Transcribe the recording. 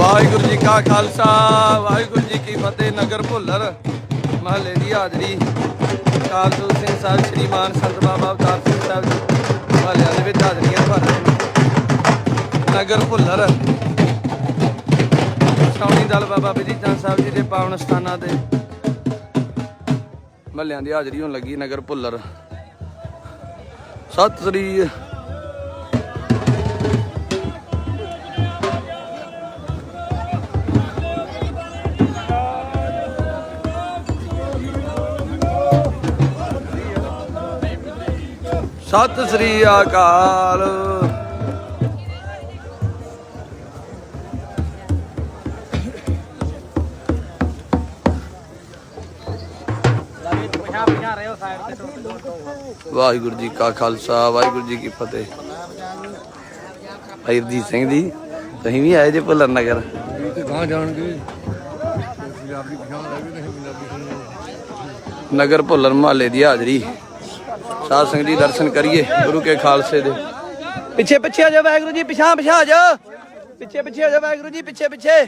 ਵਾਹਿਗੁਰੂ ਜੀ ਕਾ ਖਾਲਸਾ, ਵਾਹਿਗੁਰੂ ਜੀ ਕੀ ਫਤਿਹ, ਨਗਰ ਭੁੱਲਰ ਮਹੱਲੇ ਦੀ ਹਾਜ਼ਰੀ। ਕਾਲਜੋਤ ਸਿੰਘ ਸਾਹਿਬ ਸ਼੍ਰੀਮਾਨ ਸੰਤ ਬਾਬਾ ਅਵਤਾਰ ਸਿੰਘ ਸਾਹਿਬ ਜੀ, ਮਹੱਲਿਆਂ ਦੇ ਵਿੱਚ ਹਾਜ਼ਰੀਆਂ ਭਰ ਰਹੇ ਨਗਰ ਭੁੱਲਰ ਸ਼ੌਣੀ ਦਲ ਬਾਬਾ ਬਿਧੀ ਸਾਹਿਬ ਜੀ ਦੇ ਪਾਵਨ ਸਥਾਨਾਂ ਤੇ ਮਹੱਲਿਆਂ ਦੀ ਹਾਜ਼ਰੀ ਹੋਣ ਲੱਗੀ ਨਗਰ ਭੁੱਲਰ। ਸਤਿ ਸ੍ਰੀ ਸਤਿ ਸ੍ਰੀ ਅਕਾਲ। ਵਾਹਿਗੁਰੂ ਜੀ ਕਾ ਖਾਲਸਾ, ਵਾਹਿਗੁਰੂ ਜੀ ਕੀ ਫਤਿਹ। ਹਰਜੀਤ ਸਿੰਘ ਜੀ, ਤੁਸੀਂ ਵੀ ਆਏ ਜੇ ਭੁੱਲਰ ਨਗਰ? ਤੇ ਜਾਣਗੇ ਨਗਰ ਭੁੱਲਰ ਮਹੱਲੇ ਦੀ ਹਾਜ਼ਰੀ। ਸਾਧ ਸੰਗਤ ਜੀ ਦਰਸ਼ਨ ਕਰੀਏ ਗੁਰੂ ਕੇ ਖਾਲਸੇ ਦੇ। ਪਿੱਛੇ ਪਿੱਛੇ ਆ ਜਾ ਵਾਹਿਗੁਰੂ ਜੀ ਪਿਛਾਂ ਪਿਛਾਂ ਆ ਜਾ। ਪਿੱਛੇ ਪਿੱਛੇ ਆ ਜਾ ਵਾਹਿਗੁਰੂ ਜੀ, ਪਿੱਛੇ ਪਿੱਛੇ।